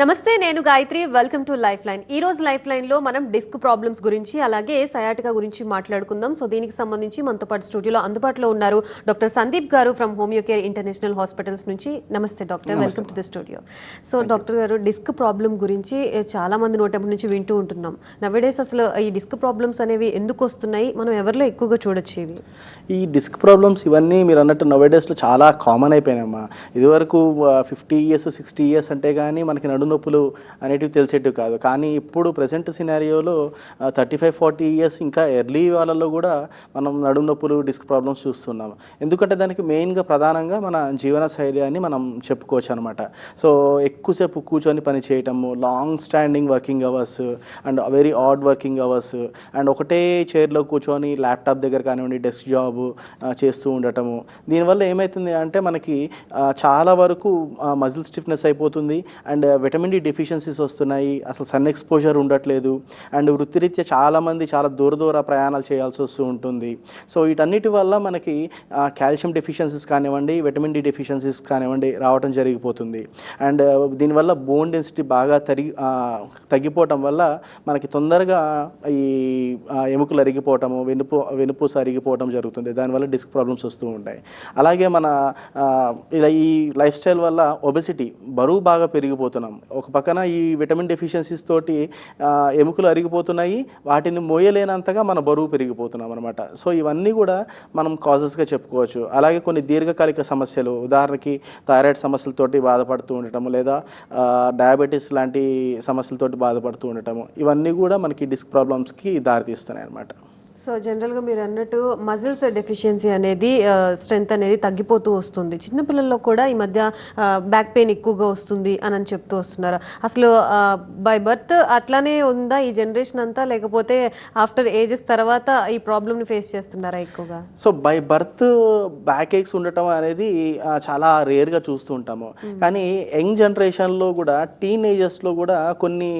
నమస్తే నేను Gayatri. Welcome to life line ఈ రోజు లైఫ్ లైన్లో మనం డిస్క్ ప్రాబ్లమ్స్ గురించి అలాగే సయాటికా గురించి మాట్లాడుకుందాం. సో దీనికి సంబంధించి మనతో పాటు స్టూడియోలో అందుబాటులో ఉన్నారు డాక్టర్ సందీప్ గారు from homeo care international hospitals నుంచి. నమస్తే doctor. Welcome to the studio so doctor గారు డిస్క్ ప్రాబ్లం గురించి చాలా మంది నోటెప్పటి నుంచి వింటూ ఉంటున్నాం. నవేడేస్ అసలు ఈ డిస్క్ ప్రాబ్లమ్స్ అనేవి ఎందుకు వస్తున్నాయి? మనం ఎవరిలో ఎక్కువగా చూడొచ్చు ఇవి? ఈ డిస్క్ ప్రాబ్లమ్స్ ఇవన్నీ మీరు అన్నట్టు నోవేడేస్లో చాలా కామన్ అయిపోయినాయమ్మా. ఇదివరకు ఫిఫ్టీ ఇయర్స్ సిక్స్టీ ఇయర్స్ అంటే కానీ మనకి నడు నొప్పులు అనేటివి తెలిసేటివి కాదు. కానీ ఇప్పుడు ప్రజెంట్ సినారియోలో థర్టీ ఫైవ్ ఫార్టీ ఇయర్స్ ఇంకా ఎర్లీ వాళ్ళలో కూడా మనం నడుము నొప్పులు డిస్క్ ప్రాబ్లమ్స్ చూస్తున్నాం ఎందుకంటే దానికి మెయిన్గా ప్రధానంగా మన జీవన శైలి అని మనం చెప్పుకోవచ్చు అనమాట సో ఎక్కువసేపు కూర్చొని పని చేయటము long standing working hours and very odd working hours and ఒకటే చైర్లో కూర్చొని ల్యాప్టాప్ దగ్గర కానివ్వండి డెస్క్ జాబ్ చేస్తూ ఉండటము. దీనివల్ల ఏమవుతుంది అంటే మనకి చాలా వరకు మజిల్ స్టిఫ్నెస్ అయిపోతుంది అండ్ విటమిన్ డి డెఫిషియన్సీస్ వస్తున్నాయి అసలు సన్ ఎక్స్పోజర్ ఉండట్లేదు అండ్ వృత్తిరీత్యా చాలామంది చాలా దూర దూర ప్రయాణాలు చేయాల్సి వస్తూ ఉంటుంది. సో వీటన్నిటి వల్ల మనకి కాల్షియం డెఫిషియన్సీస్ కానివ్వండి విటమిన్ డి డెఫిషియన్సీస్ కానివ్వండి రావడం జరిగిపోతుంది. అండ్ దీనివల్ల బోన్ డెన్సిటీ బాగా తరిగి తగ్గిపోవటం వల్ల మనకి తొందరగా ఈ ఎముకలు అరిగిపోవటము వెనుపు వెనుపూస అరిగిపోవటం జరుగుతుంది. దానివల్ల డిస్క్ ప్రాబ్లమ్స్ వస్తూ ఉంటాయి. అలాగే మన ఇలా ఈ లైఫ్ స్టైల్ వల్ల ఒబెసిటీ బరువు బాగా పెరిగిపోతున్నాం. ఒక పక్కన ఈ విటమిన్ డెఫిషియన్సీస్ తోటి ఎముకలు అరిగిపోతున్నాయి. వాటిని మోయలేనంతగా మన బరువు పెరిగిపోతున్నాం అనమాట సో ఇవన్నీ కూడా మనం కాజెస్గా చెప్పుకోవచ్చు. అలాగే కొన్ని దీర్ఘకాలిక సమస్యలు ఉదాహరణకి థైరాయిడ్ సమస్యలతోటి బాధపడుతూ ఉండటము లేదా డయాబెటీస్ లాంటి సమస్యలతోటి బాధపడుతూ ఉండటము. ఇవన్నీ కూడా మనకి డిస్క్ ప్రాబ్లమ్స్కి దారితీస్తున్నాయి అనమాట సో జనరల్గా మీరు అన్నట్టు మజిల్స్ డెఫిషియన్సీ అనేది స్ట్రెంగ్త్ అనేది తగ్గిపోతూ వస్తుంది. చిన్నపిల్లల్లో కూడా ఈ మధ్య బ్యాక్ పెయిన్ ఎక్కువగా వస్తుంది అని అని చెప్తూ వస్తున్నారు. అసలు బై బర్త్ అట్లానే ఉందా ఈ జనరేషన్ అంతా? లేకపోతే ఆఫ్టర్ ఏజెస్ తర్వాత ఈ ప్రాబ్లమ్ని ఫేస్ చేస్తున్నారా ఎక్కువగా? So by birth back aches ఉండటం అనేది చాలా రేర్గా చూస్తూ ఉంటాము. కానీ యంగ్ జనరేషన్లో కూడా టీనేజర్స్లో కూడా కొన్ని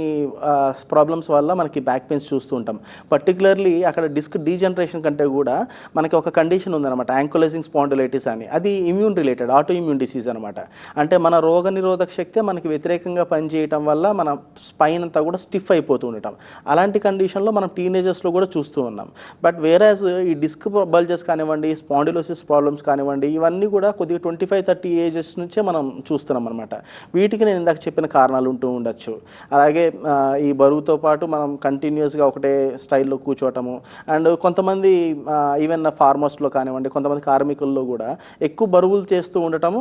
ప్రాబ్లమ్స్ వల్ల మనకి బ్యాక్ పెయిన్స్ చూస్తూ ఉంటాం. పర్టికులర్లీ అక్కడ డిస్క్ డీజనరేషన్ కంటే కూడా మనకి ఒక కండిషన్ ఉందన్నమాట యాంకులైజింగ్ స్పాండిలైటిస్ అని. అది immune related auto immune disease అనమాట అంటే మన రోగ నిరోధక శక్తి మనకి వ్యతిరేకంగా పనిచేయటం వల్ల మన స్పైన్ అంతా కూడా స్టిఫ్ అయిపోతూ ఉండటం. అలాంటి కండిషన్లో మనం టీనేజర్స్లో కూడా చూస్తూ ఉన్నాం. బట్ వేరాజ్ ఈ డిస్క్ బల్జెస్ కానివ్వండి స్పాండిలోసిస్ ప్రాబ్లమ్స్ కానివ్వండి ఇవన్నీ కూడా కొద్దిగా ట్వంటీ ఫైవ్ థర్టీ ఏజెస్ నుంచే మనం చూస్తున్నాం అనమాట వీటికి నేను ఇందాక చెప్పిన కారణాలు ఉంటూ ఉండొచ్చు. అలాగే ఈ బరువుతో పాటు మనం కంటిన్యూస్గా ఒకటే స్టైల్లో కూర్చోవటము అండ్ కొంతమంది ఈవెన్ ఫార్మర్స్లో కానివ్వండి కొంతమంది కార్మికుల్లో కూడా ఎక్కువ బరువులు చేస్తూ ఉండటము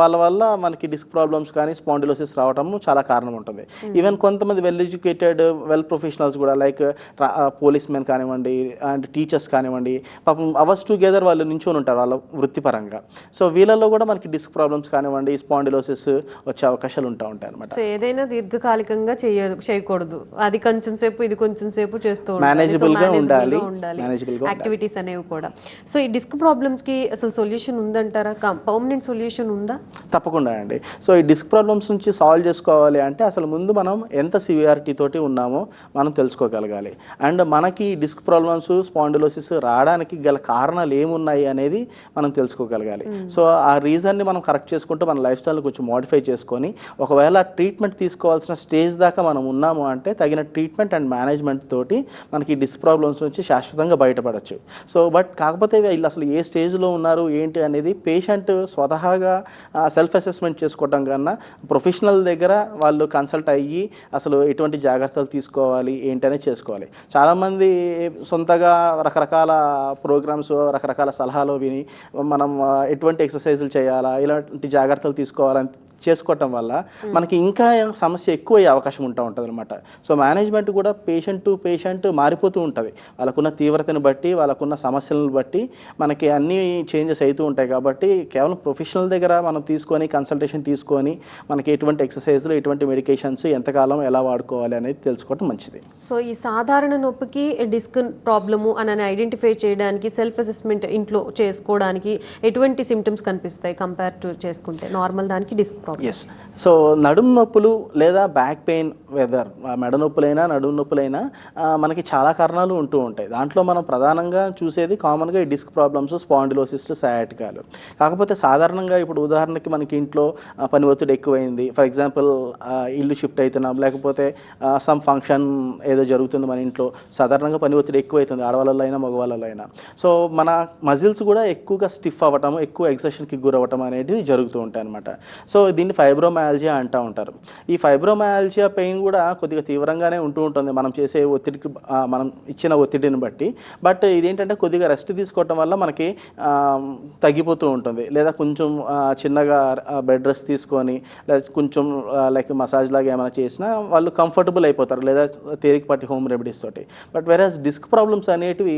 వాళ్ళ వల్ల మనకి డిస్క్ ప్రాబ్లమ్స్ కానీ స్పాండిలోసిస్ రావటం చాలా కారణం ఉంటుంది ఈవెన్ కొంతమంది వెల్ ఎడ్యుకేటెడ్ వెల్ ప్రొఫెషనల్స్ కూడా లైక్ పోలీస్ మెన్ కానివ్వండి అండ్ టీచర్స్ కానివ్వండి పాపం అవర్స్ టుగెదర్ వాళ్ళు నించొని ఉంటారు వాళ్ళ వృత్తిపరంగా. సో వీళ్ళల్లో కూడా మనకి డిస్క్ ప్రాబ్లమ్స్ కానివ్వండి స్పాండిలోసిస్ వచ్చే అవకాశాలు ఉంటా ఉంటాయి అనమాట సో ఏదైనా దీర్ఘకాలికంగా చేయకూడదు. అది కొంచెం సేపు ఇది కొంచెం సేపు చేస్తూ So, గా ఉండాలి. యాక్టివిటీస్ అనేవి కూడా. సో ఈ డిస్క్ ప్రాబ్లమ్స్కి అసలు సొల్యూషన్ ఉందంటారా? పర్మనెంట్ సొల్యూషన్ ఉందా? తప్పకుండా అండి. సో ఈ డిస్క్ ప్రాబ్లమ్స్ నుంచి సాల్వ్ చేసుకోవాలి అంటే అసలు ముందు మనం ఎంత సివియారిటీ తోటి ఉన్నామో మనం తెలుసుకోగలగాలి. అండ్ మనకి డిస్క్ ప్రాబ్లమ్స్ స్పాండిలోసిస్ రావడానికి గల కారణాలు ఏమున్నాయి అనేది మనం తెలుసుకోగలగాలి. సో ఆ రీజన్ని మనం కరెక్ట్ చేసుకుంటూ మన లైఫ్ స్టైల్ని కొంచెం మోడిఫై చేసుకొని ఒకవేళ ట్రీట్మెంట్ తీసుకోవాల్సిన స్టేజ్ దాకా మనం ఉన్నాము అంటే తగిన ట్రీట్మెంట్ అండ్ మేనేజ్మెంట్ తోటి మనకి డిస్క్ ప్రాబ్లమ్స్ నుంచి శాశ్వతంగా బయటపడచ్చు. సో బట్ కాకపోతే వీళ్ళు అసలు ఏ స్టేజ్లో ఉన్నారు ఏంటి అనేది పేషెంట్ స్వతహాగా సెల్ఫ్ అసెస్మెంట్ చేసుకోవడం కన్నా ప్రొఫెషనల్ దగ్గర వాళ్ళు కన్సల్ట్ అయ్యి అసలు ఎటువంటి జాగ్రత్తలు తీసుకోవాలి ఏంటి అనేది చేసుకోవాలి. చాలామంది సొంతగా రకరకాల ప్రోగ్రామ్స్ రకరకాల సలహాలు విని మనం ఎటువంటి ఎక్సర్సైజులు చేయాలా ఇలాంటి జాగ్రత్తలు తీసుకోవాలని చేసుకోవటం వల్ల మనకి ఇంకా సమస్య ఎక్కువ అయ్యే అవకాశం ఉంటా ఉంటుంది అనమాట సో మేనేజ్మెంట్ కూడా పేషెంట్ టు పేషెంట్ మారిపోతూ ఉంటుంది. వాళ్ళకున్న తీవ్రతను బట్టి వాళ్ళకున్న సమస్యలను బట్టి మనకి అన్ని చేంజెస్ అవుతూ ఉంటాయి కాబట్టి కేవలం ప్రొఫెషనల్ దగ్గర మనం తీసుకొని కన్సల్టేషన్ తీసుకొని మనకి ఎటువంటి ఎక్సర్సైజ్లు ఎటువంటి మెడికేషన్స్ ఎంతకాలం ఎలా వాడుకోవాలి అనేది తెలుసుకోవడం మంచిది. సో ఈ సాధారణ నొప్పికి డిస్క్ ప్రాబ్లము అని ఐడెంటిఫై చేయడానికి సెల్ఫ్ అసెస్మెంట్ ఇంట్లో చేసుకోవడానికి ఎటువంటి సిమ్టమ్స్ కనిపిస్తాయి కంపేర్ టు చేసుకుంటే? నార్మల్ దానికి డిస్క్ ప్రాబ్లమ్ ఎస్ సో నడుము నొప్పులు లేదా బ్యాక్ పెయిన్ వెదర్ మెడ నొప్పులైనా నడుము నొప్పులైనా మనకి చాలా కారణాలు ఉంటూ ఉంటాయి. దాంట్లో మనం ప్రధానంగా చూసేది కామన్గా ఈ డిస్క్ ప్రాబ్లమ్స్ స్పాండిలోసిస్లు సయాటికాలు కాకపోతే సాధారణంగా ఇప్పుడు ఉదాహరణకి మనకి ఇంట్లో పని ఒత్తిడి ఎక్కువైంది. ఫర్ ఎగ్జాంపుల్ ఇల్లు షిఫ్ట్ అవుతున్నాం లేకపోతే సమ్ ఫంక్షన్ ఏదో జరుగుతుంది మన ఇంట్లో. సాధారణంగా పని ఒత్తిడి ఎక్కువైతుంది. ఆడవాళ్ళలో అయినా మగవాళ్ళలో అయినా సో మన మజిల్స్ కూడా ఎక్కువగా స్టిఫ్ అవ్వటం ఎక్కువ ఎగ్జర్షన్కి గురవ్వటం అనేది జరుగుతూ ఉంటాయి అనమాట సో దీన్ని ఫైబ్రోమయాలజియా అంటూ ఉంటారు. ఈ ఫైబ్రోమయాలజియా పెయిన్ కూడా కొద్దిగా తీవ్రంగానే ఉంటూ ఉంటుంది. మనం చేసే ఒత్తిడికి మనం ఇచ్చిన ఒత్తిడిని బట్టి. బట్ ఇదేంటంటే కొద్దిగా రెస్ట్ తీసుకోవటం వల్ల మనకి తగ్గిపోతూ ఉంటుంది. లేదా కొంచెం చిన్నగా బెడ్ రెస్ట్ తీసుకొని లేదా కొంచెం లైక్ మసాజ్ లాగా ఏమైనా చేసినా వాళ్ళు కంఫర్టబుల్ అయిపోతారు. లేదా తేలికపాటి హోమ్ రెమెడీస్ తోటి. బట్ వెరాజ్ డిస్క్ ప్రాబ్లమ్స్ అనేటివి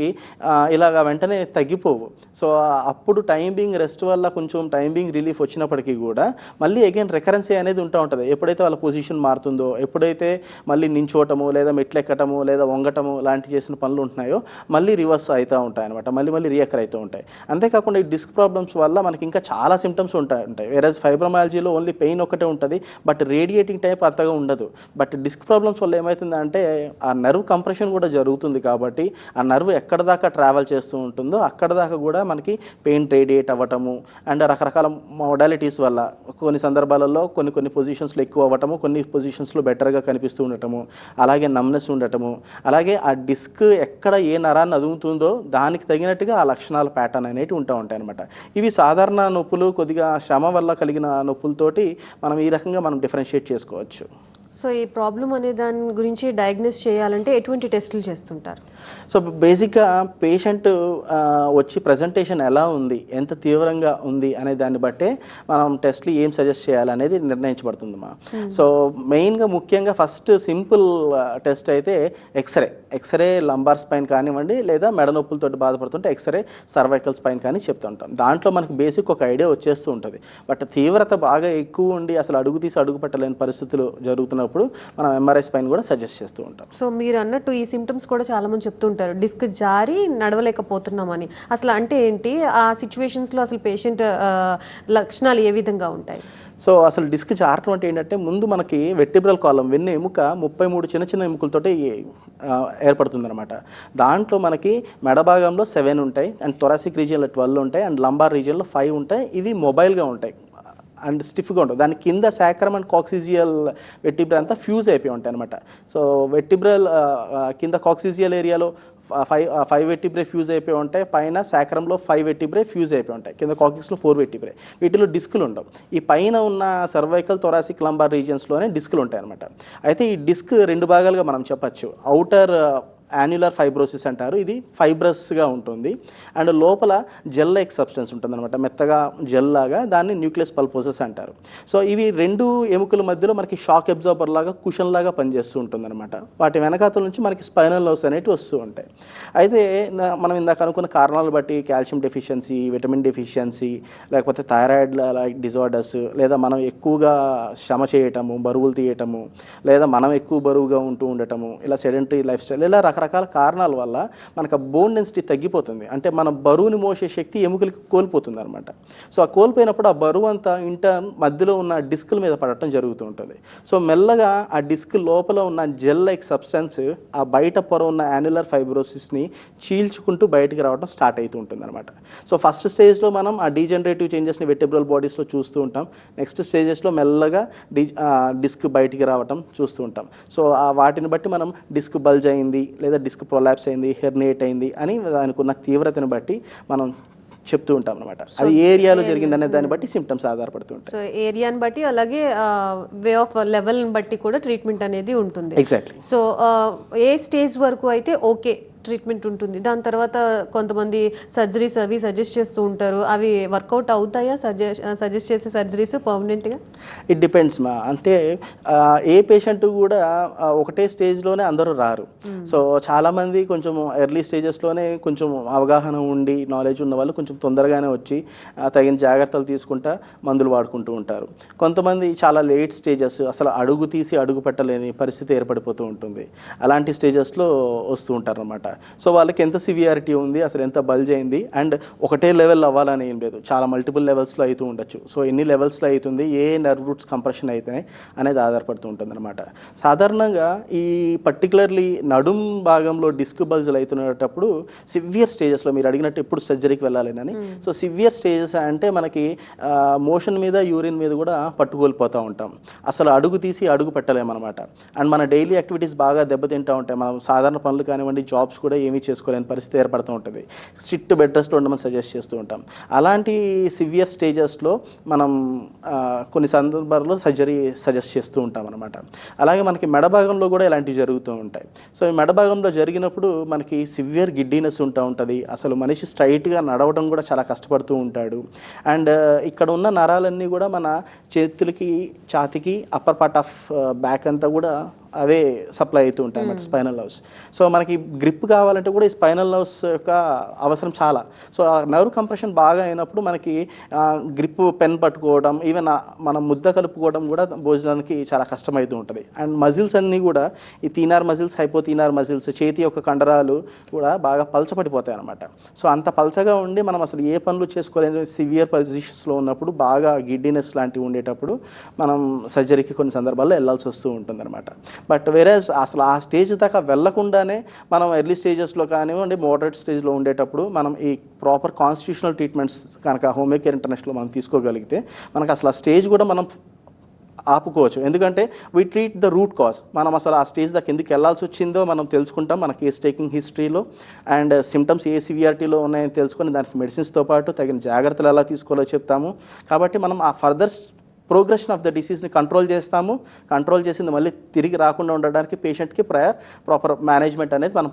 ఇలాగ వెంటనే తగ్గిపోవు. సో అప్పుడు టైం బీయింగ్ రెస్ట్ వల్ల కొంచెం టైం బీయింగ్ రిలీఫ్ వచ్చినప్పటికీ కూడా మళ్ళీ అగైన్ రికరెన్సీ అనేది ఉంటూ ఉంటుంది. ఎప్పుడైతే వాళ్ళ పొజిషన్ మారుతుందో ఎప్పుడైతే మళ్ళీ నించోవటము లేదా మెట్లు ఎక్కటము లేదా వంగటము లాంటి చేసిన పనులు ఉంటున్నాయో మళ్ళీ రివర్స్ అవుతూ ఉంటాయి అనమాట మళ్ళీ మళ్ళీ రియకర్ అవుతూ ఉంటాయి. అంతేకాకుండా ఈ డిస్క్ ప్రాబ్లమ్స్ వల్ల మనకి ఇంకా చాలా సిమ్టమ్స్ ఉంటాయి. ఉంటాయి వేరేజ్ ఫైబ్రమాలజీలో ఓన్లీ పెయిన్ ఒకటే ఉంటుంది బట్ రేడియేటింగ్ టైప్ అంతగా ఉండదు. బట్ డిస్క్ ప్రాబ్లమ్స్ వల్ల ఏమవుతుందంటే ఆ నర్వ్ కంప్రెషన్ కూడా జరుగుతుంది కాబట్టి ఆ నర్వ్ ఎక్కడ దాకా ట్రావెల్ చేస్తూ ఉంటుందో అక్కడ దాకా కూడా మనకి పెయిన్ రేడియేట్ అవ్వటము అండ్ రకరకాల మోడాలిటీస్ వల్ల కొన్ని సందర్భాలలో కొన్ని కొన్ని పొజిషన్స్లో ఎక్కువ అవ్వటము కొన్ని పొజిషన్స్లో బెటర్గా కనిపిస్తూ ఉండటము అలాగే నమ్నెస్ ఉండటము అలాగే ఆ డిస్క్ ఎక్కడ ఏ నరాన్ని అదుగుతుందో దానికి తగినట్టుగా ఆ లక్షణాల ప్యాటర్న్ అనేవి ఉంటూ ఉంటాయి అనమాట ఇవి సాధారణ నొప్పులు కొద్దిగా శ్రమ వల్ల కలిగిన నొప్పులతోటి మనం ఈ రకంగా మనం డిఫరెన్షియేట్ చేసుకోవచ్చు. సో ఈ ప్రాబ్లం అనే దాని గురించి డయాగ్నోస్ చేయాలంటే ఎటువంటి టెస్టులు చేస్తుంటారు? సో బేసిక్గా పేషెంట్ వచ్చి ప్రజెంటేషన్ ఎలా ఉంది ఎంత తీవ్రంగా ఉంది అనే దాన్ని బట్టే మనం టెస్ట్లు ఏం సజెస్ట్ చేయాలనేది నిర్ణయించబడుతుందమ్మా సో మెయిన్గా ముఖ్యంగా ఫస్ట్ సింపుల్ టెస్ట్ అయితే x ray. X ray lumbar spine కానివ్వండి లేదా మెడ నొప్పులతో బాధపడుతుంటే ఎక్స్రే సర్వైకల్ స్పైన్ కానీ చెప్తుంటాం. దాంట్లో మనకు బేసిక్ ఒక ఐడియా వచ్చేస్తూ ఉంటుంది. బట్ తీవ్రత బాగా ఎక్కువ ఉండి అసలు అడుగు తీసి అడుగు పెట్టలేని పరిస్థితులు జరుగుతున్నప్పుడు మనం ఎంఆర్ఐ స్పైన్ కూడా సజెస్ట్ చేస్తూ ఉంటాం. సో మీరు అన్నట్టు ఈ సిమ్టమ్స్ కూడా చాలా మంది చెప్తుంటారు డిస్క్ జారి నడవలేకపోతున్నామని. అసలు అంటే ఏంటి? ఆ సిచ్యువేషన్స్లో అసలు పేషెంట్ లక్షణాలు ఏ విధంగా ఉంటాయి? సో అసలు డిస్క్ జారటం అంటే ఏంటంటే ముందు మనకి వెట్టిబ్రల్ కాలం వెన్ను ఎముక ముప్పై మూడు చిన్న చిన్న ఎముకలతోటి ఏర్పడుతుంది అనమాట దాంట్లో మనకి మెడ భాగంలో సెవెన్ ఉంటాయి అండ్ థొరాసిక్ రీజియన్లో ట్వెల్వ్ ఉంటాయి అండ్ లంబార్ రీజియన్లో ఫైవ్ ఉంటాయి. ఇవి మొబైల్గా ఉంటాయి. అండ్ స్టిఫ్గా ఉంటుంది దాని కింద శాక్రమ్ అండ్ కాక్సిజియల్ వెట్టిబ్రల్ అంతా ఫ్యూజ్ అయిపోయి ఉంటాయి అనమాట సో వెట్టిబ్రల్ కింద కాక్సిజియల్ ఏరియాలో ఫైవ్ ఫైవ్ వెట్టిబ్రే ఫ్యూజ్ అయిపోయి ఉంటాయి. పైన శాకరంలో ఫైవ్ వెట్టిబ్రే ఫ్యూజ్ అయిపోయి ఉంటాయి. కింద కాకిక్స్లో ఫోర్ వెట్టిబ్రే వీటిలో డిస్కులు ఉండవు. ఈ పైన ఉన్న సర్వైకల్ థొరాసిక్ లంబార్ రీజియన్స్లోనే డిస్కులు ఉంటాయి అనమాట అయితే ఈ డిస్క్ రెండు భాగాలుగా మనం చెప్పచ్చు. అవుటర్ యాన్యులర్ ఫైబ్రోసిస్ అంటారు. ఇది ఫైబ్రస్గా ఉంటుంది. అండ్ లోపల జెల్ లైక్ సబ్స్టెన్స్ ఉంటుందన్నమాట. మెత్తగా జెల్ లాగా దాన్ని న్యూక్లియస్ పల్పోసెస్ అంటారు. సో ఇవి రెండు ఎముకల మధ్యలో మనకి షాక్ అబ్జార్బర్ లాగా కుషన్ లాగా పనిచేస్తూ ఉంటుందన్నమాట. వాటి వెనకాతల నుంచి మనకి స్పైనల్ నర్వ్స్ అనేవి వస్తూ ఉంటాయి. అయితే మనం ఇందాక అనుకున్న కారణాలు బట్టి కాల్షియం డెఫిషియన్సీ విటమిన్ డెఫిషియన్సీ లేకపోతే థైరాయిడ్ లైక్ డిజార్డర్స్ లేదా మనం ఎక్కువగా శ్రమ చేయటము బరువులు తీయటము లేదా మనం ఎక్కువ బరువుగా ఉంటూ ఉండటము ఇలా సెడెంటరీ లైఫ్ స్టైల్ ఇలా రకరకాల కారణాల వల్ల మనకు బోన్ డెన్సిటీ తగ్గిపోతుంది. అంటే మన బరువుని మోసే శక్తి ఎముకలకి కోల్పోతుంది అనమాట సో ఆ కోల్పోయినప్పుడు ఆ బరువు అంతా ఇంటర్న్ మధ్యలో ఉన్న డిస్కుల మీద పడటం జరుగుతూ ఉంటుంది. సో మెల్లగా ఆ డిస్క్ లోపల ఉన్న జెల్ లైక్ సబ్స్టెన్స్ ఆ బయట పొర ఉన్న యాన్యులర్ ఫైబ్రోసిస్ని చీల్చుకుంటూ బయటికి రావడం స్టార్ట్ అవుతూ ఉంటుంది అనమాట సో ఫస్ట్ స్టేజ్లో మనం ఆ డీజనరేటివ్ చేంజెస్ని వెటబ్రల్ బాడీస్లో చూస్తూ ఉంటాం. నెక్స్ట్ స్టేజెస్లో మెల్లగా డి డిస్క్ బయటికి రావటం చూస్తూ ఉంటాం. సో ఆ వాటిని బట్టి మనం డిస్క్ బల్జ్ అయింది లేదా డిస్క్ ప్రొలాప్స్ అయింది హెర్నియేట్ అయింది అని దానికి ఉన్న తీవ్రతను బట్టి మనం చెప్తూ ఉంటాం అనమాట అది ఏరియాలో జరిగిందనే దాన్ని బట్టి సిమ్టమ్స్ ఆధారపడుతూ ఉంటాయి. సో ఏరియాని బట్టి అలాగే వే ఆఫ్ లెవెల్ని బట్టి కూడా ట్రీట్మెంట్ అనేది ఉంటుంది. ఎగ్జాక్ట్లీ సో ఏ స్టేజ్ వరకు అయితే ఓకే ట్రీట్మెంట్ ఉంటుంది. దాని తర్వాత కొంతమంది సర్జరీస్ అవి సజెస్ట్ చేస్తూ ఉంటారు. అవి వర్కౌట్ అవుతాయా? సజెస్ట్ సజెస్ట్ చేసే సర్జరీస్ పర్మనెంట్గా ఇట్ డిపెండ్స్ మా. అంటే ఏ పేషెంట్ కూడా ఒకటే స్టేజ్లోనే అందరూ రారు. సో చాలామంది కొంచెం ఎర్లీ స్టేజెస్లోనే కొంచెం అవగాహన ఉండి నాలెడ్జ్ ఉన్న వాళ్ళు కొంచెం తొందరగానే వచ్చి తగిన జాగ్రత్తలు తీసుకుంటా మందులు వాడుకుంటూ ఉంటారు. కొంతమంది చాలా లేట్ స్టేజెస్ అసలు అడుగు తీసి అడుగు పెట్టలేని పరిస్థితి ఏర్పడిపోతూ ఉంటుంది. అలాంటి స్టేజెస్లో వస్తూ ఉంటారు అనమాట సో వాళ్ళకి ఎంత సివియారిటీ ఉంది అసలు ఎంత బల్జ్ అయింది అండ్ ఒకటే లెవెల్ అవ్వాలని ఏం లేదు. చాలా మల్టిపుల్ లెవెల్స్లో అవుతూ ఉండొచ్చు. సో ఎన్ని లెవెల్స్లో అవుతుంది ఏ నర్వ్ రూట్స్ కంప్రెషన్ అవుతున్నాయి అనేది ఆధారపడుతూ ఉంటుంది అనమాట సాధారణంగా ఈ పర్టికులర్లీ నడుం భాగంలో డిస్క్ బల్జులు అవుతున్నప్పుడు సివియర్ స్టేజెస్లో మీరు అడిగినట్టు ఎప్పుడు సర్జరీకి వెళ్ళాలని సో సివియర్ స్టేజెస్ అంటే మనకి మోషన్ మీద యూరిన్ మీద కూడా పట్టుకోల్పోతూ ఉంటాం. అసలు అడుగు తీసి అడుగు పెట్టలేమన్నమాట. అండ్ మన డైలీ యాక్టివిటీస్ బాగా దెబ్బతింటూ ఉంటాయి. మనం సాధారణ పనులు కానివ్వండి జాబ్స్ కూడా ఏమీ చేసుకోలేని పరిస్థితి ఏర్పడుతూ ఉంటుంది. సిట్ బెడ్ రెస్ట్ ఉండమని సజెస్ట్ చేస్తూ ఉంటాం. అలాంటి సివియర్ స్టేజెస్లో మనం కొన్ని సందర్భాల్లో సర్జరీ సజెస్ట్ చేస్తూ ఉంటాం అనమాట అలాగే మనకి మెడ భాగంలో కూడా ఇలాంటివి జరుగుతూ ఉంటాయి. సో ఈ మెడ భాగంలో జరిగినప్పుడు మనకి సివియర్ గిడ్డీనెస్ ఉంటా ఉంటుంది. అసలు మనిషి స్ట్రైట్గా నడవడం కూడా చాలా కష్టపడుతూ ఉంటాడు. అండ్ ఇక్కడ ఉన్న నరాలన్నీ కూడా మన చేతులకి ఛాతికి అప్పర్ పార్ట్ ఆఫ్ బ్యాక్ అంతా కూడా అవే సప్లై అవుతూ ఉంటాయి అన్నమాట స్పైనల్ నర్వ్స్. సో మనకి గ్రిప్ కావాలంటే కూడా ఈ స్పైనల్ నర్వ్స్ యొక్క అవసరం చాలా. సో ఆ నర్వ్ కంప్రెషన్ బాగా అయినప్పుడు మనకి గ్రిప్ పెన్ పట్టుకోవడం ఈవెన్ మనం ముద్ద కలుపుకోవడం కూడా భోజనానికి చాలా కష్టమవుతూ ఉంటుంది. అండ్ మజిల్స్ అన్నీ కూడా ఈ తీనార్ మజిల్స్ హైపోతీనార్ మజిల్స్ చేతి యొక్క కండరాలు కూడా బాగా పలచపడిపోతాయి అనమాట సో అంత పలచగా ఉండి మనం అసలు ఏ పనులు చేసుకోలేని సివియర్ పొజిషన్స్లో ఉన్నప్పుడు బాగా గిడ్డినెస్ లాంటివి ఉండేటప్పుడు మనం సర్జరీకి కొన్ని సందర్భాల్లో వెళ్ళాల్సి వస్తూ ఉంటుంది అనమాట బట్ వేరేజ్ అసలు ఆ స్టేజ్ దాకా వెళ్ళకుండానే మనం ఎర్లీ స్టేజెస్లో కానివ్వండి మోడరేట్ స్టేజ్లో ఉండేటప్పుడు మనం ఈ ప్రాపర్ కాన్స్టిట్యూషనల్ ట్రీట్మెంట్స్ కనుక హోమియో కేర్ ఇంటర్నేషనల్ మనం తీసుకోగలిగితే మనకు అసలు ఆ స్టేజ్ కూడా మనం ఆపుకోవచ్చు. ఎందుకంటే we treat the root cause మనం అసలు ఆ స్టేజ్ దాకా ఎందుకు వెళ్ళాల్సి వచ్చిందో మనం తెలుసుకుంటాం. మన కేస్ టేకింగ్ హిస్టరీలో అండ్ సిమ్టమ్స్ ఏ సివియారిటీలో ఉన్నాయని తెలుసుకొని దానికి మెడిసిన్స్తో పాటు తగిన జాగ్రత్తలు ఎలా తీసుకోవాలో చెప్తాము. కాబట్టి మనం ఆ ఫర్దర్ ప్రోగ్రెషన్ ఆఫ్ ద డిసీజ్ని కంట్రోల్ చేస్తాము. కంట్రోల్ చేసింది మళ్ళీ తిరిగి రాకుండా ఉండడానికి పేషెంట్కి ప్రయర్ ప్రాపర్ మేనేజ్మెంట్ అనేది మనం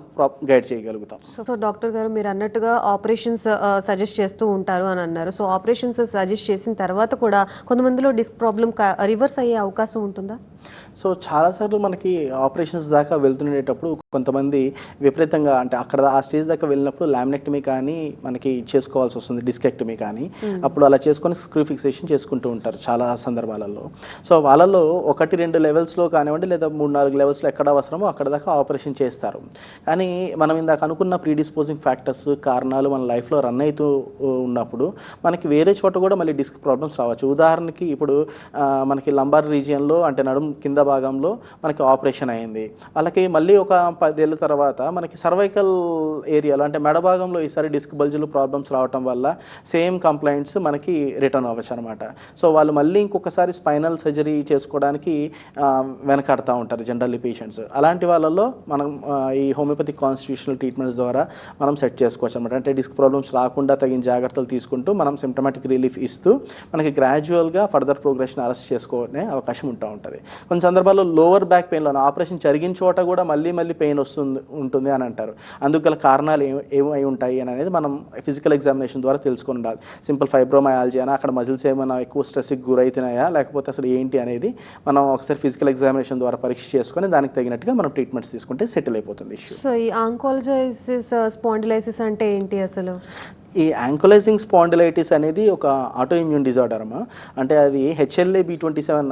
గైడ్ చేయగలుగుతాం. సో సో డాక్టర్ గారు మీరు అన్నట్టుగా ఆపరేషన్స్ సజెస్ట్ చేస్తూ ఉంటారు అని అన్నారు. సో ఆపరేషన్స్ సజెస్ట్ చేసిన తర్వాత కూడా కొంతమందిలో డిస్క్ ప్రాబ్లం రివర్స్ అయ్యే అవకాశం ఉంటుందా? సో చాలాసార్లు మనకి ఆపరేషన్స్ దాకా వెళ్తుండేటప్పుడు కొంతమంది విపరీతంగా అంటే అక్కడ ఆ స్టేజ్ దాకా వెళ్ళినప్పుడు లామినెక్టమీ కానీ మనకి చేసుకోవాల్సి వస్తుంది డిస్కెక్టమీ కానీ. అప్పుడు అలా చేసుకొని స్క్రూ ఫిక్సేషన్ చేసుకుంటూ ఉంటారు చాలా సందర్భాలలో. సో వాళ్ళలో ఒకటి రెండు లెవెల్స్లో కానివ్వండి లేదా మూడు నాలుగు లెవెల్స్లో ఎక్కడ అవసరమో అక్కడ దాకా ఆపరేషన్ చేస్తారు. కానీ మనం ఇందాక అనుకున్న ప్రీడిస్పోజింగ్ ఫ్యాక్టర్స్ కారణాలు మన లైఫ్లో రన్ అవుతూ ఉన్నప్పుడు మనకి వేరే చోట కూడా మళ్ళీ డిస్క్ ప్రాబ్లమ్స్ రావచ్చు. ఉదాహరణకి ఇప్పుడు మనకి లంబార్ రీజియన్లో అంటే నడుం కింద భాగంలో మనకి ఆపరేషన్ అయింది. వాళ్ళకి మళ్ళీ ఒక పదేళ్ళ తర్వాత మనకి సర్వైకల్ ఏరియాలో అంటే మెడ భాగంలో ఈసారి డిస్క్ బల్జులు ప్రాబ్లమ్స్ రావటం వల్ల సేమ్ కంప్లైంట్స్ మనకి రిటర్న్ అవ్వచ్చు అనమాట సో వాళ్ళు మళ్ళీ ఇంకొకసారి స్పైనల్ సర్జరీ చేసుకోవడానికి ఆ, వెనకాడుతూ ఉంటారు జనరల్లీ పేషెంట్స్. అలాంటి వాళ్ళలో మనం ఈ హోమియోపతి కాన్స్టిట్యూషనల్ ట్రీట్మెంట్స్ ద్వారా మనం సెట్ చేసుకోవచ్చు అనమాట అంటే డిస్క్ ప్రాబ్లమ్స్ రాకుండా తగిన జాగ్రత్తలు తీసుకుంటూ మనం సిమ్టమాటిక్ రిలీఫ్ ఇస్తూ మనకి గ్రాడ్యువల్గా ఫర్దర్ ప్రోగ్రెషన్ అరెస్ట్ చేసుకునే అవకాశం ఉంటా ఉంటుంది. కొన్ని సందర్భాల్లో లోవర్ బ్యాక్ పెయిన్లో ఆపరేషన్ జరిగిన చోట కూడా మళ్ళీ మళ్ళీ పెయిన్ వస్తుంది ఉంటుంది అని అంటారు. అందుకు గల కారణాలు ఏం ఏమై ఉంటాయి అని అనేది మనం ఫిజికల్ ఎగ్జామినేషన్ ద్వారా తెలుసుకొని ఉండాలి. సింపుల్ ఫైబ్రోమయాలజీ అయినా అక్కడ మజిల్స్ ఏమైనా ఎక్కువ స్ట్రెస్కి గురవుతున్నాయా లేకపోతే అసలు ఏంటి అనేది మనం ఒకసారి ఫిజికల్ ఎగ్జామినేషన్ ద్వారా పరీక్ష చేసుకొని దానికి తగినట్టుగా మనం ట్రీట్మెంట్స్ తీసుకుంటే సెటిల్ అయిపోతుంది సో ఈ ఆంకాలజైసిస్ స్పాండిలైసిస్ uh, అంటే ఏంటి అసలు? ఈ యాంకులైజింగ్ స్పాండిలైటిస్ అనేది ఒక ఆటో ఇమ్యూన్ డిజార్డర్ అమ్మా. అంటే అది HLA B twenty seven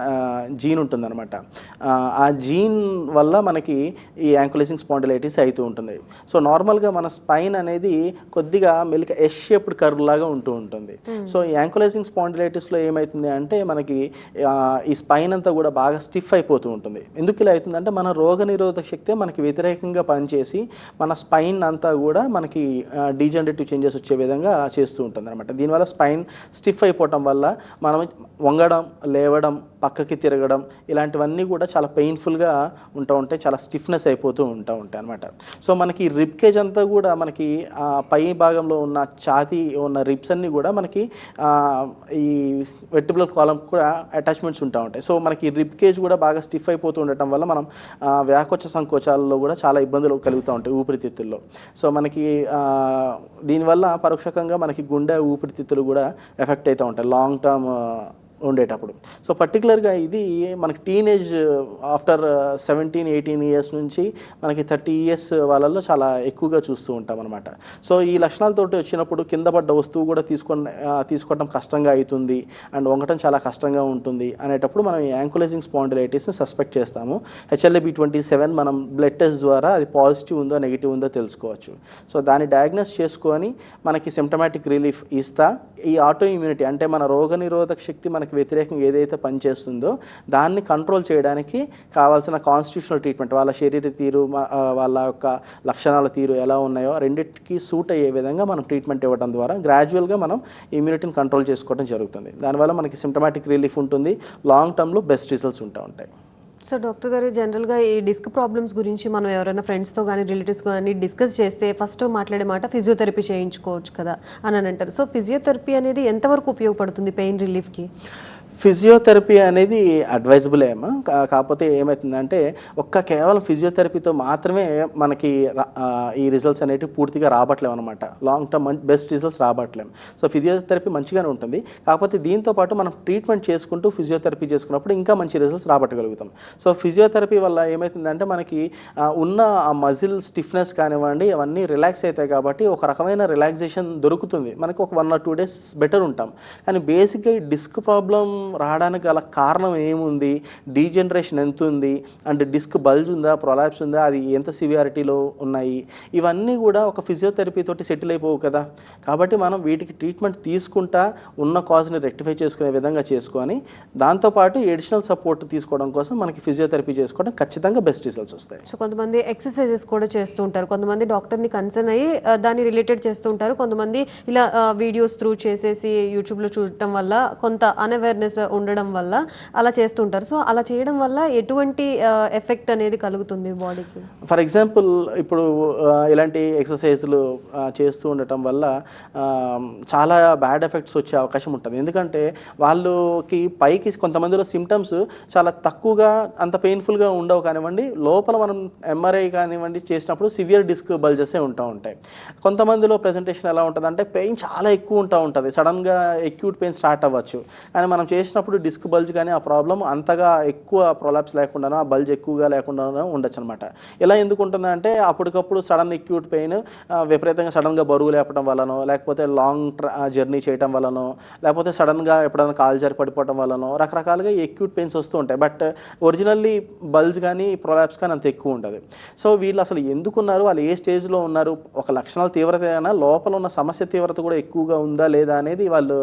gene ఉంటుందన్నమాట. ఆ, ఆ జీన్ వల్ల మనకి ఈ యాంకులైజింగ్ స్పాండిలైటిస్ అవుతూ ఉంటుంది. సో నార్మల్గా మన స్పైన్ అనేది కొద్దిగా మెలిక ఎస్ షేప్డ్ కర్వ్ లాగా ఉంటూ ఉంటుంది. సో ఈ యాంకులైజింగ్ స్పాండిలైటిస్లో ఏమవుతుంది అంటే మనకి ఈ స్పైన్ అంతా కూడా బాగా స్టిఫ్ అయిపోతూ ఉంటుంది. ఎందుకు ఇలా అవుతుందంటే మన రోగ నిరోధక శక్తి మనకి వ్యతిరేకంగా పనిచేసి మన స్పైన్ అంతా కూడా మనకి డీజనరేటివ్ చేంజెస్ వచ్చే విధంగా చేస్తూ ఉంటుంది అనమాట దీనివల్ల స్పైన్ స్టిఫ్ అయిపోవటం వల్ల మనం వంగడం లేవడం పక్కకి తిరగడం ఇలాంటివన్నీ కూడా చాలా పెయిన్ఫుల్గా ఉంటూ ఉంటాయి చాలా స్టిఫ్నెస్ అయిపోతూ ఉంటా ఉంటాయి అనమాట సో మనకి రిబ్ కేజ్ అంతా కూడా మనకి పై భాగంలో ఉన్న ఛాతీ ఉన్న రిబ్స్ అన్నీ కూడా మనకి ఈ వెర్టిబులర్ కాలం కూడా అటాచ్మెంట్స్ ఉంటా ఉంటాయి. సో మనకి రిబ్ కేజ్ కూడా బాగా స్టిఫ్ అయిపోతూ ఉండటం వల్ల మనం వ్యాకోచ సంకోచాలలో కూడా చాలా ఇబ్బందులు కలుగుతూ ఉంటాయి ఊపిరితిత్తుల్లో. సో మనకి దీనివల్ల పరోక్షకంగా మనకి గుండె ఊపిరితిత్తులు కూడా ఎఫెక్ట్ అవుతూ ఉంటాయి. లాంగ్ టర్మ్ ఉండేటప్పుడు. సో పర్టికులర్గా ఇది మనకి teenage after seventeen eighteen years నుంచి మనకి థర్టీ ఇయర్స్ వాళ్ళల్లో చాలా ఎక్కువగా చూస్తూ ఉంటాం అనమాట సో ఈ లక్షణాలతోటి వచ్చినప్పుడు కింద పడ్డ వస్తువు కూడా తీసుకొని తీసుకోవడం కష్టంగా అవుతుంది అండ్ వంగటం చాలా కష్టంగా ఉంటుంది అనేటప్పుడు మనం యాంకులైజింగ్ స్పాండిలైటిస్ని సస్పెక్ట్ చేస్తాము. హెచ్ఎల్ఏబి ట్వంటీ సెవెన్ మనం బ్లడ్ టెస్ట్ ద్వారా అది పాజిటివ్ ఉందో నెగిటివ్ ఉందో తెలుసుకోవచ్చు. సో దాన్ని డయాగ్నోస్ చేసుకొని మనకి సిమ్టమాటిక్ రిలీఫ్ ఇస్తా. ఈ ఆటో ఇమ్యూనిటీ అంటే మన రోగనిరోధక శక్తి మనకి వ్యతిరేకంగా ఏదైతే పనిచేస్తుందో దాన్ని కంట్రోల్ చేయడానికి కావాల్సిన కాన్స్టిట్యూషనల్ ట్రీట్మెంట్ వాళ్ళ శరీర తీరు వాళ్ళ యొక్క లక్షణాల తీరు ఎలా ఉన్నాయో రెండింటికి సూట్ అయ్యే విధంగా మనం ట్రీట్మెంట్ ఇవ్వడం ద్వారా గ్రాడ్యువల్గా మనం ఇమ్యూనిటీని కంట్రోల్ చేసుకోవడం జరుగుతుంది. దానివల్ల మనకి సిమ్టమాటిక్ రిలీఫ్ ఉంటుంది. లాంగ్ టర్మ్లో బెస్ట్ రిజల్ట్స్ ఉంటూ ఉంటాయి. సో డాక్టర్ గారు జనరల్గా ఈ డిస్క్ ప్రాబ్లమ్స్ గురించి మనం ఎవరైనా ఫ్రెండ్స్తో కానీ రిలేటివ్స్ కానీ డిస్కస్ చేస్తే ఫస్ట్ మాట్లాడే మాట ఫిజియోథెరపీ చేయించుకోవచ్చు కదా అని అని అంటారు. సో ఫిజియోథెరపీ అనేది ఎంతవరకు ఉపయోగపడుతుంది పెయిన్ రిలీఫ్కి? ఫిజియోథెరపీ అనేది అడ్వైజబుల్ ఏమో కా- కాకపోతే ఏమవుతుందంటే ఒక్క కేవలం ఫిజియోథెరపీతో మాత్రమే మనకి ఈ రిజల్ట్స్ అనేటివి పూర్తిగా రావట్లేము అనమాట లాంగ్ టర్మ్ బెస్ట్ రిజల్ట్స్ రాబట్టలేము సో ఫిజియోథెరపీ మంచిగానే ఉంటుంది. కాకపోతే దీంతో పాటు మనం ట్రీట్మెంట్ చేసుకుంటూ ఫిజియోథెరపీ చేసుకున్నప్పుడు ఇంకా మంచి రిజల్ట్స్ రాబట్టగలుగుతాం. సో ఫిజియోథెరపీ వల్ల ఏమవుతుందంటే మనకి ఉన్న ఆ మజిల్ స్టిఫ్నెస్ కానివ్వండి అవన్నీ రిలాక్స్ అవుతాయి కాబట్టి ఒక రకమైన రిలాక్సేషన్ దొరుకుతుంది. మనకి ఒక one or two days better ఉంటాం. కానీ బేసిక్గా ఈ డిస్క్ ప్రాబ్లం రావడానికి గల కారణం ఏముంది? డీజనరేషన్ ఎంత ఉంది అండ్ డిస్క్ బల్జ్ ఉందా? ప్రొలాప్స్ ఉందా? అది ఎంత సివియారిటీలో ఉన్నాయి? ఇవన్నీ కూడా ఒక ఫిజియోథెరపీ తోటి సెటిల్ అయిపోవు కదా. కాబట్టి మనం వీటికి ట్రీట్మెంట్ తీసుకుంటా ఉన్న కాజ్ని రెక్టిఫై చేసుకునే విధంగా చేసుకొని దాంతోపాటు ఎడిషనల్ సపోర్ట్ తీసుకోవడం కోసం మనకి ఫిజియోథెరపీ చేసుకోవడం ఖచ్చితంగా బెస్ట్ రిజల్ట్స్ వస్తాయి. సో కొంతమంది ఎక్సర్సైజెస్ కూడా చేస్తూ ఉంటారు. కొంతమంది డాక్టర్ని కన్సర్న్ అయ్యి దాన్ని రిలేటెడ్ చేస్తూ ఉంటారు. కొంతమంది ఇలా వీడియోస్ త్రూ చేసేసి యూట్యూబ్లో చూడటం వల్ల కొంత అన్అవేర్నెస్ ఉండడం వల్ల అలా చేస్తూ ఉంటారు సో అలా చేయడం వల్ల ఎటువంటి ఎఫెక్ట్ అనేది కలుగుతుంది బాడీకి? ఫర్ ఎగ్జాంపుల్ ఇప్పుడు ఇలాంటి ఎక్సర్సైజ్లు చేస్తూ ఉండటం వల్ల చాలా బ్యాడ్ ఎఫెక్ట్స్ వచ్చే అవకాశం ఉంటుంది. ఎందుకంటే వాళ్ళకి పైకి కొంతమందిలో సిమ్టమ్స్ చాలా తక్కువగా అంత పెయిన్ఫుల్గా ఉండవు కానివ్వండి. లోపల మనం ఎంఆర్ఐ కానివ్వండి చేసినప్పుడు సివియర్ డిస్క్ బల్జెసే ఉంటా ఉంటాయి. కొంతమందిలో ప్రెజెంటేషన్ ఎలా ఉంటుంది అంటే పెయిన్ చాలా ఎక్కువ ఉంటా ఉంటుంది. సడన్గా ఎక్యూట్ పెయిన్ స్టార్ట్ అవ్వచ్చు. కానీ మనం చేసినప్పుడు డిస్క్ బల్జ్ కానీ ఆ ప్రాబ్లం అంతగా ఎక్కువ ప్రొలాప్స్ లేకుండా ఆ బల్జ్ ఎక్కువగా లేకుండా ఉండొచ్చు అనమాట ఇలా ఎందుకు ఉంటుందంటే అప్పటికప్పుడు సడన్ ఎక్యూట్ పెయిన్ విపరీతంగా సడన్గా బరువు లేపడం వలనో లేకపోతే లాంగ్ జర్నీ చేయడం వలనో లేకపోతే సడన్గా ఎప్పుడైనా కాలు జారి పడిపోవడం వలనో రకరకాలుగా ఎక్యూట్ పెయిన్స్ వస్తూ ఉంటాయి. బట్ ఒరిజినల్లీ బల్జ్ కానీ ప్రొలాప్స్ కానీ అంత ఎక్కువ ఉంటుంది సో వీళ్ళు అసలు ఎందుకున్నారు వాళ్ళు ఏ స్టేజ్లో ఉన్నారు? ఒక లక్షణాల తీవ్రత అయినా లోపల ఉన్న సమస్య తీవ్రత కూడా ఎక్కువగా ఉందా లేదా అనేది వాళ్ళు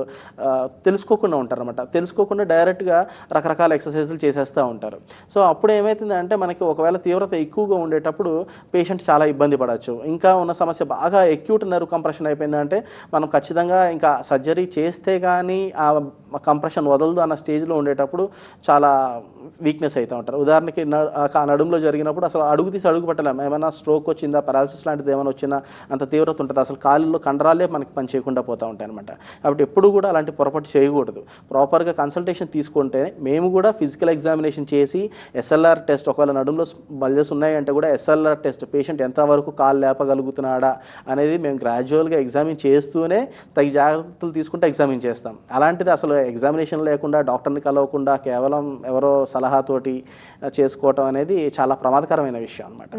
తెలుసుకోకుండా ఉంటారు అనమాట తెలుసుకోకుండా డైరెక్ట్గా రకరకాల ఎక్సర్సైజులు చేసేస్తూ ఉంటారు. సో అప్పుడు ఏమవుతుందంటే మనకి ఒకవేళ తీవ్రత ఎక్కువగా ఉండేటప్పుడు పేషెంట్ చాలా ఇబ్బంది పడవచ్చు ఇంకా ఉన్న సమస్య బాగా ఎక్యూట్ నర్వ్ కంప్రెషన్ అయిపోయిందంటే మనం ఖచ్చితంగా ఇంకా సర్జరీ చేస్తే కానీ ఆ కంప్రెషన్ వదలదు అన్న స్టేజ్లో ఉండేటప్పుడు చాలా వీక్నెస్ అవుతూ ఉంటారు. ఉదాహరణకి ఆ నడుములో జరిగినప్పుడు అసలు అడుగు తీసి అడుగు పట్టలేము ఏమైనా స్ట్రోక్ వచ్చిందా పారాలసిస్ లాంటిది ఏమైనా వచ్చినా అంత తీవ్రత ఉంటుంది. అసలు కాళ్ళలో కండరాలే మనకి పని చేయకుండా పోతూ ఉంటాయి అనమాట కాబట్టి ఎప్పుడు కూడా అలాంటి పొరపాటు చేయకూడదు. ప్రాపర్గా కన్సల్టేషన్ తీసుకుంటే మేము కూడా ఫిజికల్ ఎగ్జామినేషన్ చేసి ఎస్ఎల్ఆర్ టెస్ట్ ఒకవేళ నడుములో బల్జెస్ ఉన్నాయంటే కూడా ఎస్ఎల్ఆర్ టెస్ట్ పేషెంట్ ఎంతవరకు కాలు లేపగలుగుతున్నాడా అనేది మేము గ్రాడ్యువల్గా ఎగ్జామిన్ చేస్తూనే తగి జాగ్రత్తలు తీసుకుంటే ఎగ్జామిన్ చేస్తాం. అలాంటిది అసలు ఎగ్జామినేషన్ లేకుండా డాక్టర్ని కలవకుండా కేవలం ఎవరో సలహాతోటి చేసుకోవటం అనేది చాలా ప్రమాదకరమైన విషయం అనమాట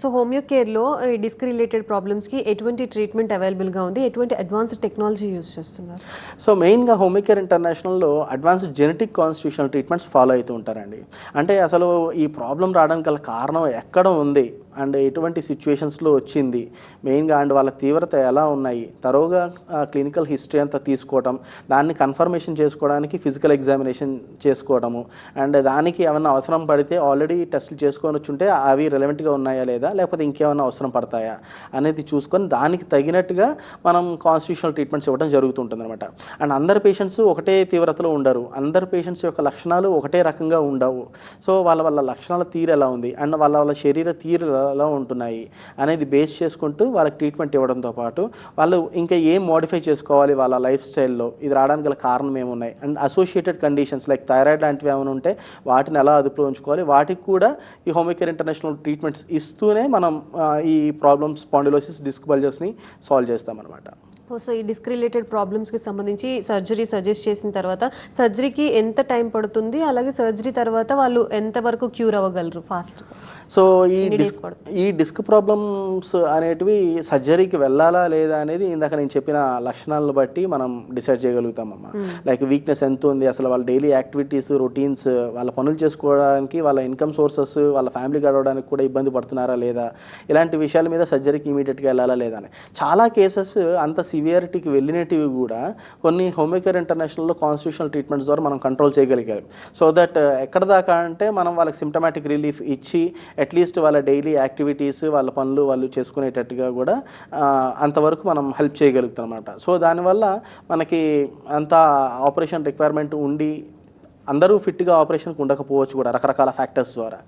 సో హోమియో కేర్లో ఈ డిస్క్ రిలేటెడ్ ప్రాబ్లమ్స్కి ఎటువంటి ట్రీట్మెంట్ అవైలబుల్గా ఉంది? ఎటువంటి అడ్వాన్స్డ్ టెక్నాలజీ యూస్ చేస్తున్నారు? సో మెయిన్గా Homeocare ఇంటర్నేషనల్లో advanced genetic constitutional treatments follow అవుతూ ఉంటారండి. అంటే అసలు ఈ ప్రాబ్లం రావడానికి గల కారణం ఎక్కడ ఉంది? అండ్ ఎటువంటి సిచ్యువేషన్స్లో వచ్చింది. మెయిన్గా అండ్ వాళ్ళ తీవ్రత ఎలా ఉన్నాయి. తరోగా క్లినికల్ హిస్టరీ అంతా తీసుకోవడం దాన్ని కన్ఫర్మేషన్ చేసుకోవడానికి ఫిజికల్ ఎగ్జామినేషన్ చేసుకోవడము అండ్ దానికి ఏమైనా అవసరం పడితే ఆల్రెడీ టెస్టులు చేసుకొని వచ్చుంటే అవి రెలవెంట్గా ఉన్నాయా లేదా లేకపోతే ఇంకేమైనా అవసరం పడతాయా అనేది చూసుకొని దానికి తగినట్టుగా మనం కాన్స్టిట్యూషనల్ ట్రీట్మెంట్స్ ఇవ్వడం జరుగుతుంటుంది అనమాట అండ్ అందరు పేషెంట్స్ ఒకటే తీవ్రతలో ఉండరు. అందరు పేషెంట్స్ యొక్క లక్షణాలు ఒకటే రకంగా ఉండవు. సో వాళ్ళ వాళ్ళ లక్షణాల తీరు ఎలా ఉంది? అండ్ వాళ్ళ వాళ్ళ శరీర తీరు ఎలా ఉంటున్నాయి అనేది బేస్ చేసుకుంటూ వాళ్ళకి ట్రీట్మెంట్ ఇవ్వడంతో పాటు వాళ్ళు ఇంకా ఏం మోడిఫై చేసుకోవాలి వాళ్ళ లైఫ్ స్టైల్లో ఇది రావడానికి గల కారణం ఏమున్నాయి? And associated conditions like thyroid లాంటివి ఏమైనా ఉంటే వాటిని ఎలా అదుపులో ఉంచుకోవాలి? వాటికి కూడా ఈ హోమికేర్ ఇంటర్నేషనల్ ట్రీట్మెంట్స్ ఇస్తూనే మనం ఈ ప్రాబ్లమ్స్ స్పాండిలోసిస్ డిస్క్ బల్జెస్ని సాల్వ్ చేస్తామన్నమాట. సో ఈ డిస్క్ రిలేటెడ్ ప్రాబ్లమ్స్కి సంబంధించి సర్జరీ సజెస్ట్ చేసిన తర్వాత సర్జరీకి ఎంత టైం పడుతుంది? అలాగే సర్జరీ తర్వాత వాళ్ళు ఎంతవరకు క్యూర్ అవ్వగలరు ఫాస్ట్ సో ఈ డిస్క్ ఈ డిస్క్ ప్రాబ్లమ్స్ అనేటివి సర్జరీకి వెళ్ళాలా లేదా అనేది ఇందాక నేను చెప్పిన లక్షణాలను బట్టి మనం డిసైడ్ చేయగలుగుతామమ్మా లైక్ వీక్నెస్ ఎంత ఉంది? అసలు వాళ్ళ డైలీ యాక్టివిటీస్ రొటీన్స్ వాళ్ళ పనులు చేసుకోవడానికి వాళ్ళ ఇన్కమ్ సోర్సెస్ వాళ్ళ ఫ్యామిలీ గడవడానికి కూడా ఇబ్బంది పడుతున్నారా లేదా? ఇలాంటి విషయాల మీద సర్జరీకి ఇమీడియట్గా వెళ్ళాలా లేదా అని. చాలా కేసెస్ అంత సివియారిటీకి వెళ్ళినటివి కూడా కొన్ని హోమియోకేర్ ఇంటర్నేషనల్లో కాన్స్టిట్యూషనల్ ట్రీట్మెంట్స్ ద్వారా మనం కంట్రోల్ చేయగలిగాం. సో దట్ ఎక్కడ దాకా అంటే మనం వాళ్ళకి సిమ్టమాటిక్ రిలీఫ్ ఇచ్చి అట్లీస్ట్ వాళ్ళ డైలీ యాక్టివిటీస్ వాళ్ళ పనులు వాళ్ళు చేసుకునేటట్టుగా కూడా అంతవరకు మనం హెల్ప్ చేయగలుగుతాం అనమాట సో దానివల్ల మనకి అంత ఆపరేషన్ రిక్వైర్మెంట్ ఉండి అందరూ ఫిట్గా ఆపరేషన్కి ఉండకపోవచ్చు కూడా రకరకాల ఫ్యాక్టర్స్ ద్వారా.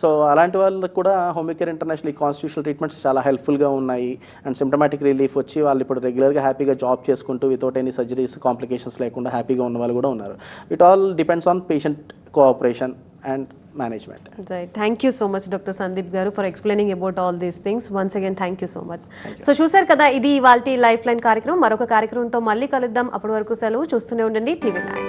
సో అలాంటి వాళ్ళకి కూడా హోమికేర్ ఇంటర్నేషనల్ ఈ కాన్స్టిట్యూషనల్ ట్రీట్మెంట్స్ చాలా హెల్ప్ఫుల్గా ఉన్నాయి. అండ్ సిమ్టమాటిక్ రిలీఫ్ వచ్చి వాళ్ళు ఇప్పుడు రెగ్యులర్గా హ్యాపీగా జాబ్ చేసుకుంటూ వితౌట్ ఎనీ సర్జరీస్ కాంప్లికేషన్స్ లేకుండా హ్యాపీగా ఉన్న వాళ్ళు కూడా ఉన్నారు. It all depends on patient cooperation and management right thank you so much doctor Sandeep garu for explaining about all these things once again thank you so much so చూసారు కదా ఇది ఇవాళ లైఫ్ లైన్ కార్యక్రమం. మరొక కార్యక్రమంతో మళ్ళీ కలుద్దాం. అప్పటి వరకు సెలవు చూస్తూనే ఉండండి. TV nine.